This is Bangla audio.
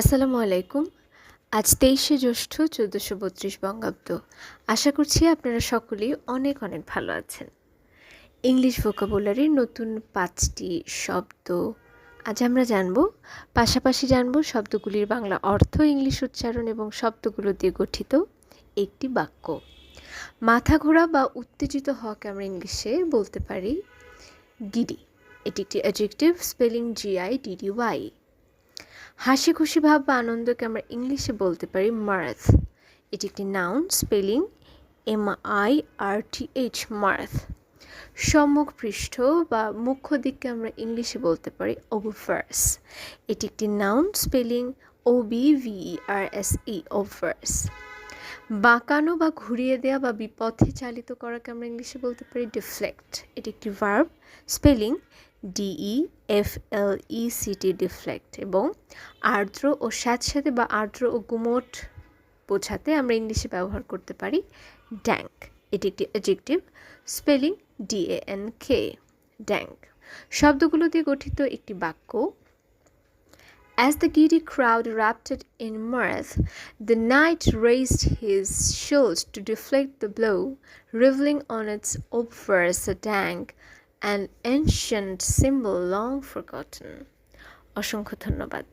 আসসালামু আলাইকুম। আজ তেইশে জ্যৈষ্ঠ চোদ্দোশো বত্রিশ বঙ্গাব্দ। আশা করছি আপনারা সকলেই অনেক অনেক ভালো আছেন। ইংলিশ ভোকাবুলারির নতুন পাঁচটি শব্দ। আজ আমরা জানব, পাশাপাশি জানব শব্দগুলির বাংলা অর্থ, ইংলিশ উচ্চারণ এবং শব্দগুলো দিয়ে গঠিত একটি বাক্য। মাথা ঘোরা বা উত্তেজিত হওয়াকে আমরা ইংলিশে বলতে পারি গিডি। এটি একটি adjective spelling G I D D Y হাসি খুশি ভাব বা আনন্দকে আমরা ইংলিশে বলতে পারি মার্থ। এটি একটি noun spelling M I R T H mirth. সম্মুখ পৃষ্ঠ বা মুখ্য দিককে আমরা ইংলিশে বলতে পারি ওভার্স এটি একটি noun spelling O B V R S E obverse বাঁকানো বা ঘুরিয়ে দেওয়া বা বিপথে চালিত করাকে আমরা ইংলিশে বলতে পারি ডিফ্লেক্ট এটি একটি verb spelling D E F L E C T deflect এবং আর্দ্র ও স্যাঁতস্যাঁতে বা আর্দ্র ও গুমোট বোঝাতে আমরা ইংলিশে ব্যবহার করতে পারি ড্যাঙ্ক। এটি একটি adjective spelling D A N K dank. শব্দগুলো দিয়ে গঠিত একটি বাক্য As the giddy crowd erupted in mirth, the knight raised his shield to deflect the blow, revealing on its obverse dank an ancient symbol long forgotten. অসংখ্য ধন্যবাদ